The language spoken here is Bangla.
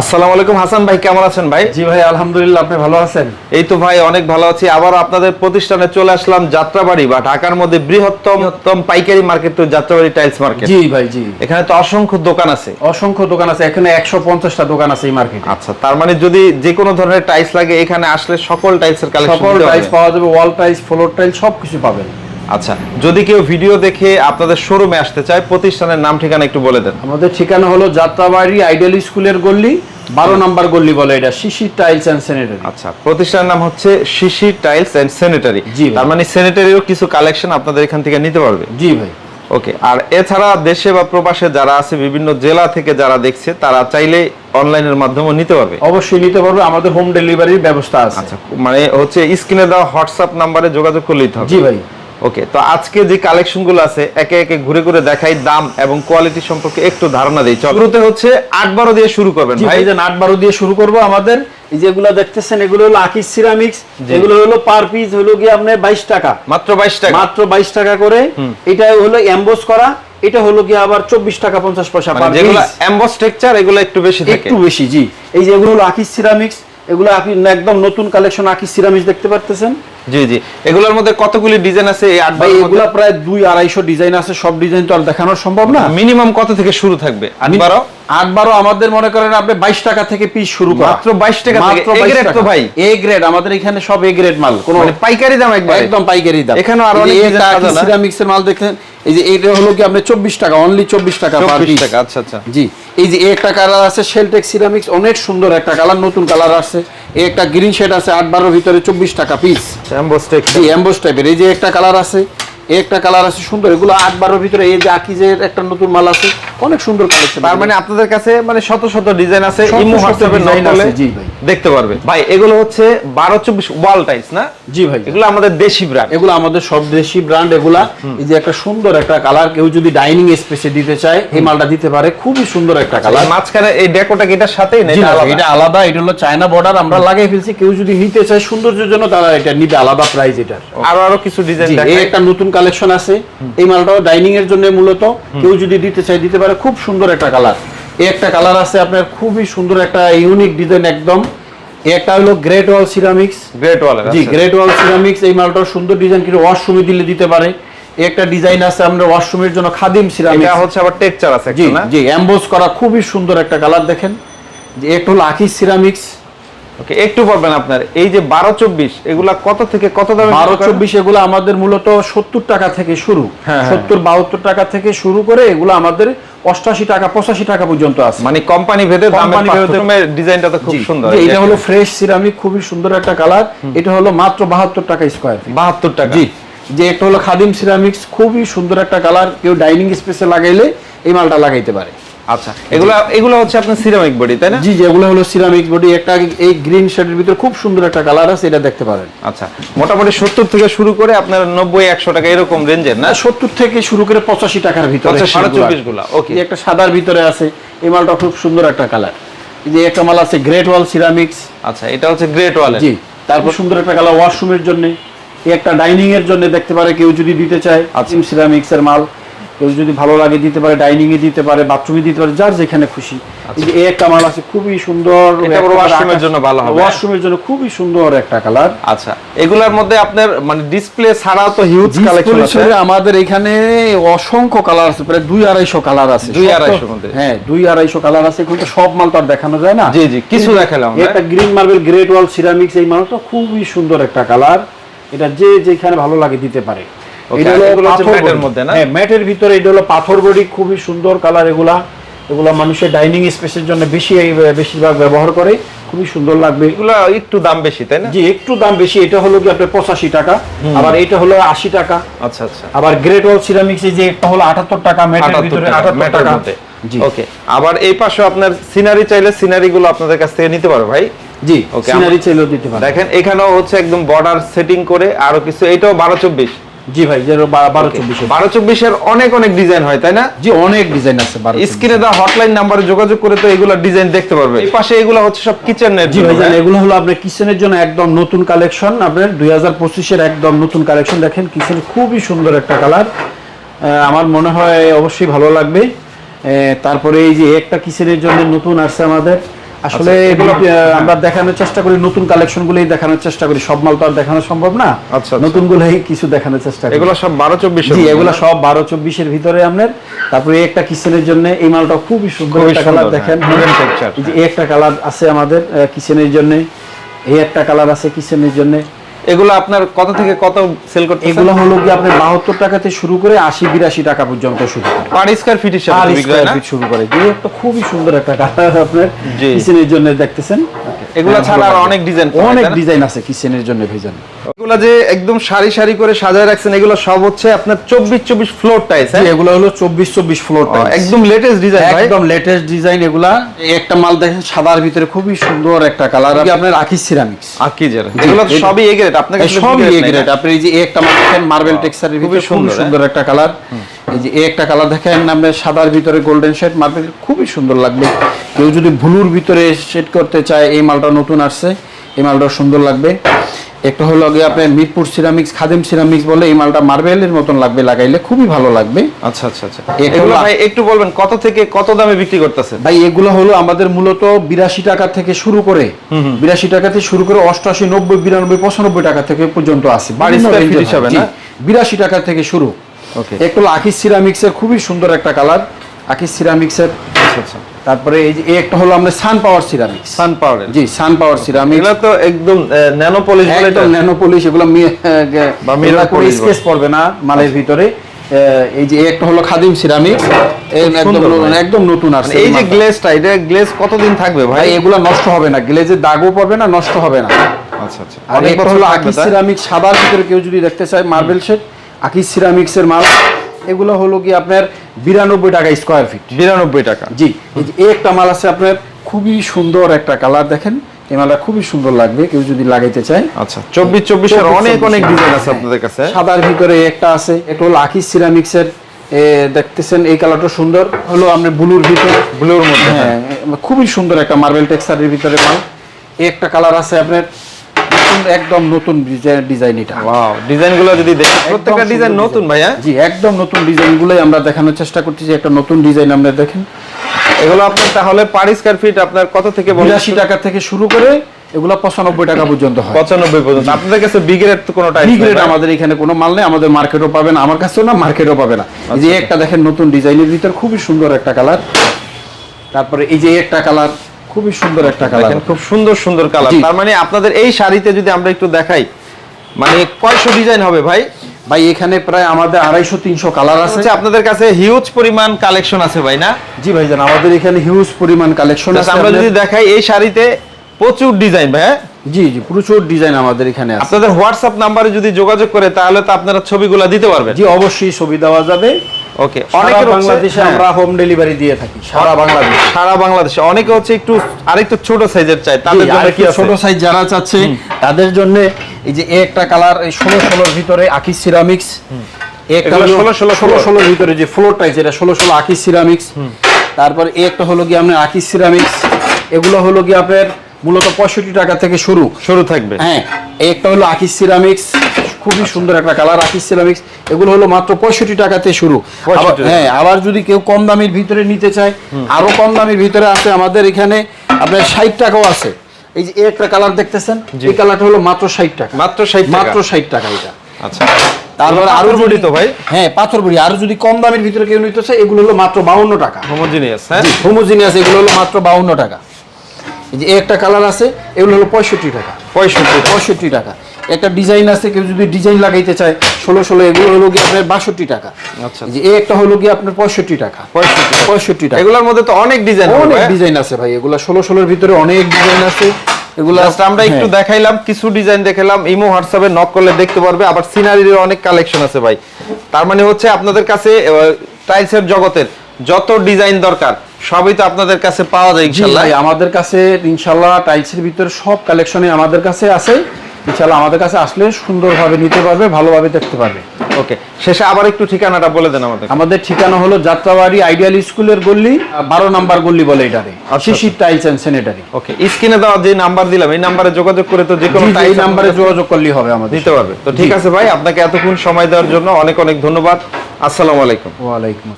আসসালামু আলাইকুম হাসান ভাই কেমন আছেন ভাই? জি ভাই আলহামদুলিল্লাহ আপনি ভালো আছেন? এই তো ভাই অনেক ভালো আছি। আবার আপনাদের প্রতিষ্ঠানে চলে আসলাম যাত্রাবাড়ি বা ঢাকার মধ্যে বৃহত্তম পাইকারি মার্কেট তো যাত্রাবাড়ি টাইলস মার্কেট। জি ভাই জি। এখানে তো অসংখ্য দোকান আছে। অসংখ্য দোকান আছে এখানে একশো পঞ্চাশটা দোকান আছে এই মার্কেটে। আচ্ছা তার মানে যদি যে কোনো ধরনের টাইলস লাগে এখানে আসলে সকল টাইলসের কালেকশন সকল টাইলস পাওয়া যাবে ওয়াল টাইলস ফ্লোর টাইলস সব কিছু পাবেন। আচ্ছা যদি কেউ ভিডিও দেখে আপনাদের শোরুমে আসতে চায় প্রতিষ্ঠানের নাম ঠিকানা একটু বলে দেন। আমাদের ঠিকানা হলো যাত্রাবাড়ি আইডিয়াল স্কুলের গল্লি বারো নাম্বার গল্লি বলে এটা শিশি টাইলস অ্যান্ড স্যানিটারি আচ্ছা প্রতিষ্ঠানের নাম হচ্ছে শিশি টাইলস এন্ড স্যানিটারি জি। তার মানে স্যানিটারিও কিছু কালেকশন আপনাদের এখান থেকে নিতে পারবে। জি ভাই। ওকে আর এছাড়া দেশে বা প্রবাসে যারা আছে বিভিন্ন জেলা থেকে যারা দেখছে তারা চাইলে অনলাইনের মাধ্যমে নিতে পারবে। অবশ্যই নিতে পারবে আমাদের হোম ডেলিভারির ব্যবস্থা আছে। আচ্ছা মানে হচ্ছে স্ক্রিনে দেওয়া হোয়াটসঅ্যাপ নাম্বারে যোগাযোগ করলেই হবে। জি ভাই। ওকে তো আজকে যে কালেকশনগুলো আছে একে একে ঘুরে ঘুরে দেখাই দাম এবং কোয়ালিটি সম্পর্কে একটু ধারণা দিই। শুরুতে হচ্ছে আট বারো দিয়ে শুরু করবেন ভাই। যে নাট বারো দিয়ে শুরু করব আমাদের। এই যেগুলো দেখতেছেন এগুলো হলো আকিস সিরামিক্স এগুলো হলো পার পিস হলো কি আপনার বাইশ টাকা। মাত্র বাইশ টাকা। মাত্র বাইশ টাকা করে। এটা হলো এমবোস করা এটা হলো কি আবার চব্বিশ টাকা পঞ্চাশ পয়সা মানে যেগুলো। এমবস টেক্সচার এগুলো একটু বেশি থাকে। একটু বেশি জি। এই যে এগুলো হলো আকিস সিরামিক্স এগুলো আপনি একদম নতুন কালেকশন আকিস সিরামিক্স দেখতে পারতেছেন। জি জি। এগুলোর মধ্যে কতগুলি ডিজাইন আছে? এই আট বারোর এগুলা প্রায় দুই আড়াইশো ডিজাইন আছে সব ডিজাইন তো আর দেখানো সম্ভব না? মিনিমাম কত থেকে শুরু থাকবে? আট বারো? আট বারো আমাদের মনে করেন আপনি বাইশ টাকা থেকে পিস শুরু মাত্র 22 টাকা থেকে। মাত্র A 22 grade তো ভাই। এ গ্রেড আমাদের এখানে সব এ গ্রেড মাল। কোনো মানে পাইকারি দাম একবার। একদম পাইকারি দাম। এখানেও আরও অনেক design সিরামিক্স এর মাল দেখেন এই যে এটা হলো কি আপনি চব্বিশ টাকা অনলি চব্বিশ টাকা per 24 piece। টাকা আচ্ছা আচ্ছা। জি এই যে একটা কালার আছে শেলটেক সিরামিক্স অনেক সুন্দর একটা কালার নতুন কালার আছে একটা গ্রিন শেড আছে আট বারোর ভিতরে চব্বিশ টাকা piece emboss type texture emboss টাইপের এই যে একটা কালার আছে এই একটা কালার আছে সুন্দর এগুলো আট বারোর ভিতরে এই যে আকিজের একটা নতুন মাল আছে অনেক সুন্দর কালেকশন তার মানে আপনাদের কাছে মানে শত শত ডিজাইন আছে ইমো হোয়াটসঅ্যাপে নক করলে আছে, জি ভাই। দেখতে পারবে। ভাই এগুলো হচ্ছে 12 24 ওয়াল টাইলস না? জি ভাই। এগুলো আমাদের দেশি ব্র্যান্ড এগুলো আমাদের সব দেশি ব্র্যান্ড এগুলা। এই যে একটা সুন্দর একটা কালার কেউ যদি ডাইনিং স্পেসে দিতে চায় এই মালটা দিতে পারে খুবই সুন্দর একটা কালার মাঝখানে এই ডেকোটা কি এটার সাথেই না এটা আলাদা? এটা আলাদা এটা হলো চায়না বর্ডার আমরা লাগিয়ে ফেলছি কেউ যদি নিতে চায় সৌন্দর্যের জন্য তারা এটা নিবে আলাদা প্রাইস এটার। আরও আরও কিছু ডিজাইন এই একটা নতুন কালেকশন আছে। এই মালটাও ডাইনিং এর জন্য মূলত। কেউ যদি দিতে চায় দিতে পারে। খুব সুন্দর একটা কালার এই একটা কালার আছে আপনার খুবই সুন্দর একটা ইউনিক ডিজাইন একদম। একটা হলো great wall ceramics great wall জি গ্রেট ওয়াল সিরামিক্স এই মালটাও সুন্দর ডিজাইন কিন্তু ওয়াশরুমে দিলে দিতে পারে। একটা ডিজাইন আছে আমরা ওয়াশরুমের জন্য খাদিম এটা হচ্ছে আবার টেক্সচার আছে একটা না? জি এমবোস করা খুবই সুন্দর একটা কালার দেখেন। যে একটা হলো আকিস সিরামিক্স ওকে একটু বলবেন আপনার এই যে 12 24 এগুলা কত থেকে কত দামে বারো চব্বিশ এগুলো আমাদের মূলত সত্তর টাকা থেকে শুরু। হ্যাঁ, হ্যাঁ। সত্তর বাহাত্তর টাকা থেকে শুরু করে এগুলো আমাদের অষ্টাশি টাকা পঁচাশি টাকা পর্যন্ত আছে। মানে কোম্পানি ভেদে ডিজাইনটা তো খুব সুন্দর। এটা হলো ফ্রেশ সিরামিক খুবই সুন্দর একটা কালার এটা হলো মাত্র বাহাত্তর টাকা স্কোয়ার 72 টাকা। জি। যে একটা হলো খাদিম সিরামিক্স খুবই সুন্দর একটা কালার কেউ ডাইনিং স্পেসে লাগাইলে এই মালটা লাগাইতে পারে। আচ্ছা এগুলা এগুলো হচ্ছে আপনার সিরামিক বডি তাই না? জি যেগুলো হলো সিরামিক বডি একটা এই গ্রিন শেডের ভিতরে খুব সুন্দর একটা কালার আছে এটা দেখতে পারেন। আচ্ছা মোটামুটি সত্তর থেকে শুরু করে আপনার নব্বই একশো টাকা এরকম রেঞ্জের না? সত্তর থেকে শুরু করে পঁচাশি টাকার ভিতরে 85, 24 গুলা, okay. একটা সাদার ভিতরে আছে এই মালটা খুব সুন্দর একটা কালার এই যে একটা মাল আছে গ্রেট ওয়াল সিরামিক্স আচ্ছা এটা হচ্ছে গ্রেট ওয়ালের জি তারপর সুন্দর একটা কালার ওয়াশরুমের জন্য এই একটা ডাইনিং এর জন্য দেখতে পারে কেউ যদি দিতে চায় আচ্ছা। সিরামিক্স এর মাল। কেউ যদি ভালো লাগে দিতে পারে ডাইনিং এ দিতে পারে বাথরুমে দিতে পারে যার যেখানে খুশি। এই যে একটা মাল আছে খুবই সুন্দর washroom জন্য ভালো হবে। ওয়াশরুমের জন্য খুবই সুন্দর একটা কালার আচ্ছা এগুলার মধ্যে আপনার মানে ডিসপ্লে ছাড়াও তো হিউজ কালেকশন আছে। আমাদের এখানে অসংখ্য কালার আছে প্রায় দুই আড়াইশো কালার আছে। দুই সব তো- আড়াইশোর মধ্যে? হ্যাঁ দুই আড়াইশো কালার আছে কিন্তু সব মাল তো আর দেখানো যায় না। জি, জি, কিছু দেখালাম। একটা green marble great wall ceramics এই মালটা খুবই সুন্দর একটা কালার এটা যে যেখানে ভালো লাগে দিতে পারে। হ্যাঁ ম্যাটের ভিতরে এটা হলো পাথর বডি খুবই সুন্দর কালার এগুলা। এগুলা মানুষের ডাইনিং স্পেসের জন্য বেশি বেশিরভাগ ব্যবহার করে। খুবই সুন্দর লাগবে। এগুলো একটু দাম বেশি তাই না? জি একটু দাম বেশি। এটা হলো কি আপনার পঁচাশি টাকা আবার এটা হলো আশি টাকা। আচ্ছা আচ্ছা। আবার গ্রেট ওয়াল সিরামিক্স যে একটা হলো আটাত্তর টাকা ম্যাটের ভিতরে টাকা, আটাত্তর টাকা। জি। ওকে আবার এই পাশে আপনার সিনারি চাইলে সিনারি গুলো আপনাদের কাছ থেকে নিতে পারো ভাই। জি Okay, সিনারি চাইলেও দিতে পারে দেখেন এখানেও হচ্ছে একদম বর্ডার সেটিং করে আরও কিছু এটাও বারো চব্বিশ। জি ভাই যেন বারো চব্বিশে বারো চব্বিশের অনেক অনেক ডিজাইন হয় তাই না? জি অনেক ডিজাইন আছে স্ক্রিনে দেওয়া হটলাইন নাম্বারে যোগাযোগ করে তো এগুলো ডিজাইন দেখতে পারবে। এই পাশে এগুলো হচ্ছে সব কিচেনের জি ভাই এগুলো হলো আপনার কিচেনের জন্য একদম নতুন কালেকশন আপনার দুই হাজার পঁচিশের একদম নতুন কালেকশন দেখেন কিচেন খুবই সুন্দর একটা কালার আমার মনে হয় অবশ্যই ভালো লাগবে। তারপরে এই যে একটা কিচেনের জন্য নতুন আসছে আমাদের। আসলে আচ্ছা, এগুলো- আহ, আমরা দেখানোর চেষ্টা করি নতুন কালেকশন গুলোই দেখানোর চেষ্টা করি সব মাল তো আর দেখানো সম্ভব না। আচ্ছা, আচ্ছা। নতুন গুলোই কিছু দেখানোর চেষ্টা করি। এগুলো সব বারো চব্বিশ জি এগুলো সব বারো চব্বিশের ভিতরে আপনার। তারপরে একটা কিচেনের জন্য এই মালটা খুবই সুন্দর একটা কালার দেখেন। হ্যাঁ, এই এই একটা কালার আছে আমাদের কিচেনের জন্য। এই একটা কালার আছে কিচেনের জন্য। এগুলো আপনার কত থেকে কত সেল করতে এগুলো হলো কি আপনার বাহাত্তর টাকাতে শুরু করে আশি বিরাশি টাকা পর্যন্ত শুরু করে। পার স্কয়ার ফিট হিসাবে তো স্কয়ার ফিট শুরু করে। যে একটা খুবই সুন্দর একটা কালার আপনার কিচেনের জন্য দেখতেছেন। এগুলো ছাড়া আর অনেক ডিজাইন অনেক ডিজাইন আছে কিচেনের জন্য ভেজান। এগুলো যে একদম সারি সারি করে সাজায় রাখছেন এগুলো সব হচ্ছে আপনার চব্বিশ চব্বিশ ফ্লোর টাইস জি, এগুলো হলো চব্বিশ চব্বিশ ফ্লোর একদম লেটেস্ট ডিজাইন ভাই। একদম লেটেস্ট ডিজাইন এগুলা। একটা মাল দেখেন সাদার ভিতরে খুবই সুন্দর একটা কালার আপনার আখি সিরামিক্স আকিজের এগুলো সবই এ গ্রেড আপনাকে সব এ গ্রেড আপনি এই যে একটা মাল দেখেন মার্বেল টেক্সচারের ভিতরে সুন্দর, সুন্দর একটা কালার এই যে একটা কালার দেখেন আপনার সাদার ভিতরে গোল্ডেন শেড মার্বেল খুবই সুন্দর লাগবে। কেউ যদি ভুলুর ভিতরে শেড করতে চায় এই মালটা নতুন আসছে এই মালটা সুন্দর লাগবে। একটা হলো গিয়ে আপনার মিরপুর সিরামিক্স খাদিম সিরামিক্স বলে এই মালটা মার্বেলের মতন লাগবে লাগাইলে খুবই ভালো লাগবে। আচ্ছা আচ্ছা আচ্ছা। এগুলো- ভাই একটু বলবেন কত থেকে কত দামে বিক্রি করতেছেন? ভাই এগুলো হলো আমাদের মূলত বিরাশি টাকা থেকে শুরু করে বিরাশি টাকা থেকে শুরু করে অষ্টআশি নব্বই বিরানব্বই পঁচানব্বই টাকা থেকে পর্যন্ত আছে। হিসাবে না? বিরাশি টাকা থেকে শুরু। ওকে একটা হলো আকিস সিরামিক্স এর খুবই সুন্দর একটা কালার আকিস সিরামিক্স এর আচ্ছা। আচ্ছা তারপরে এই যে একটা হলো আমরা সান পাওয়ার সিরামিক্স সান পাওয়ারের জি সান পাওয়ার সিরামিক্স এগুলো তো একদম ন্যানো পলিশ বলে এটা। ন্যানো পলিশ এগুলো polish স্কেচ পড়বে না মালের ভিতরে। এই যে একটা হলো খাদিম একদম নতুন- ভাই। একদম নতুন আসছে এই যে। গ্লেজটা এটা গ্লেজ কতদিন থাকবে ভাই? এগুলো নষ্ট হবে না। গ্লেজের দাগও পড়বে না নষ্ট হবে না। আচ্ছা আচ্ছা। আর একটা হলো তাই? সিরামিক সাদার ভিতরে কেউ যদি দেখতে চায় মার্বেল শেড আকিস সিরামিক্স এর মাল। এগুলো হলো কি আপনার বিরানব্বই টাকা স্কোয়ার ফিট বিরানব্বই টাকা। জি এই একটা মাল আছে আপনার খুবই সুন্দর একটা কালার দেখেন। এই মালটা খুবই সুন্দর লাগবে কেউ যদি লাগাইতে চায়। আচ্ছা চব্বিশ চব্বিশের চব্বিশ, অনেক অনেক ডিজাইন আছে। আপনাদের কাছে। সাদার ভিতরে একটা আছে এটা হলো আকিস সিরামিক্স এর দেখতেছেন এই কালারটা সুন্দর। হলো আমরা ব্লুর ভিতরে। ব্লুর মধ্যে। হ্যাঁ খুবই সুন্দর একটা মার্বেল টেক্সচারের ভিতরে মাল। একটা কালার আছে আপনার নতুন- একদম নতুন ডিজাইন এটা। ওয়াও ডিজাইনগুলো যদি দেখি প্রত্যেকটা ডিজাইন নতুন। ভাইয়া জি একদম নতুন ডিজাইন গুলোই আমরা দেখানোর চেষ্টা করতেছি একটা নতুন ডিজাইন আমরা দেখেন। এগুলো আপনার তাহলে পার স্কয়ার ফিট আপনার কত থেকে বলুন? বিরাশি টাকা থেকে শুরু করে এগুলো পঁচানব্বই টাকা পর্যন্ত হয়। পঁচানব্বই পর্যন্ত। আপনাদের কাছে বি গ্রেড তো কোনো টাইপ বি আমাদের এখানে কোনো মাল নেই আমাদের মার্কেটও পাবে না আমার কাছেও না মার্কেটও পাবে না। এই যে আচ্ছা। একটা দেখেন নতুন ডিজাইনের ভিতর খুবই সুন্দর একটা কালার তারপরে এই যে একটা কালার খুবই সুন্দর একটা কালার। খুব সুন্দর সুন্দর কালার। তার মানে আপনাদের এই শাড়িতে যদি আমরা একটু দেখাই মানে কয়শো ডিজাইন হবে ভাই? ভাই এখানে প্রায় আমাদের আড়াইশো তিনশো কালার আছে। আপনাদের কাছে হিউজ পরিমাণ কালেকশন আছে ভাই না? জি ভাইজান আমাদের এখানে হিউজ পরিমাণ কালেকশন আছে। আমরা যদি দেখাই এই শাড়িতে প্রচুর ডিজাইন ভাই হ্যাঁ? জি জি প্রচুর ডিজাইন আমাদের এখানে আছে। আপনাদের হোয়াটসঅ্যাপ নাম্বারে যদি যোগাযোগ করে তাহলে তো আপনারা ছবিগুলো দিতে পারবেন। জি অবশ্যই ছবি দেওয়া যাবে। ওকে হচ্ছে- বাংলাদেশে হ্যাঁ, আমরা হোম ডেলিভারি দিয়ে থাকি সারা বাংলাদেশে। সারা বাংলাদেশে। অনেকে হচ্ছে একটু আরেকটু ছোট সাইজের চাই তাদের জন্য কি ছোট সাইজ যারা চাচ্ছে তাদের জন্য এই যে একটা কালার এই ষোলো ষোলোর ভিতরে আকিস সিরামিক্স একটা এগুলো হলো 16 16 ষোলো ষোলোর ভিতরে যে ফ্লোর টাইজ এটা ষোলো ষোলো আকিস সিরামিক্স তারপর এই একটা হলো কি আপনার আকিস সিরামিক্স এগুলো হলো কি আপনার মূলত পঁয়ষট্টি টাকা থেকে শুরু। শুরু থাকবে। হ্যাঁ এই একটা হলো আকিস সিরামিক্স খুবই সুন্দর একটা কালার আকিস সিরামিক্স এগুলো হলো মাত্র পঁয়ষট্টি টাকাতে শুরু। 65 আবার- টাকা। হ্যাঁ আবার যদি কেউ কম দামের ভিতরে নিতে চায় আরও কম দামের ভিতরে আছে আমাদের এখানে আপনার ষাট টাকাও আছে। এই যে একটা কালার দেখতেছেন। এই কালারটা হলো মাত্র ষাট টাকা। মাত্র ষাট মাত্র ষাট টাকা এটা। আচ্ছা। তারপরে আরও বডি তো ভাই। হ্যাঁ পাথর বড়ি আর যদি কম দামের ভিতরে কেউ নিতে চায় এগুলো হলো মাত্র বাউন্ন টাকা। হোমোজিনিয়াস হ্যাঁ? হোমোজিনিয়াস এগুলো হলো মাত্র বাউন্ন টাকা। যে একটা কালার আছে এগুলো হলো পঁয়ষট্টি টাকা। পঁয়ষট্টি পঁয়ষট্টি টাকা। একটা ডিজাইন আছে কেউ যদি ডিজাইন লাগাইতে চায় ষোলো ষোলো এগুলো হলো গিয়ে আপনার বাষট্টি টাকা। আচ্ছা। যে একটা হলো গিয়ে আপনার পঁয়ষট্টি টাকা। পঁয়ষট্টি পঁয়ষট্টি টাকা। এগুলোর মধ্যে তো অনেক ডিজাইন অনেক ডিজাইন আছে ভাই এগুলো ষোলো ষোলোর ভিতরে অনেক ডিজাইন আছে। এগুলো আমরা একটু হ্যাঁ। দেখাইলাম কিছু ডিজাইন দেখালাম ইমো হোয়াটসঅ্যাপে নক করলে দেখতে পারবে আবার সিনারির অনেক কালেকশন আছে ভাই। তার মানে হচ্ছে আপনাদের কাছে টাইলসের জগতের যত ডিজাইন দরকার সবই তো আপনাদের কাছে পাওয়া যায় ইনশাআল্লাহ আমাদের কাছে ইনশাল্লাহ টাইলসের ভিতরে সব কালেকশনই আমাদের কাছে আছে। ইনশাল্লাহ আমাদের কাছে আসলে সুন্দরভাবে নিতে পারবে ভালোভাবে দেখতে পারবে। ওকে শেষে আবার একটু ঠিকানাটা বলে দেন আমাদের। আমাদের ঠিকানা হলো যাত্রাবাড়ি আইডিয়াল স্কুলের গল্লি বারো নাম্বার গল্লি বলে এটারে আচ্ছা। Shishir tiles and sanitary okay স্ক্রিনে দেওয়া যে নাম্বার দিলাম এই নাম্বারে যোগাযোগ করে তো যে কোনো এই নাম্বারে যোগাযোগ করলেই হবে আমাদের। দিতে পারবে। তো ঠিক আছে ভাই আপনাকে এতক্ষণ সময় দেওয়ার জন্য অনেক অনেক ধন্যবাদ। আসসালামু আলাইকুম। ওয়ালাইকুম।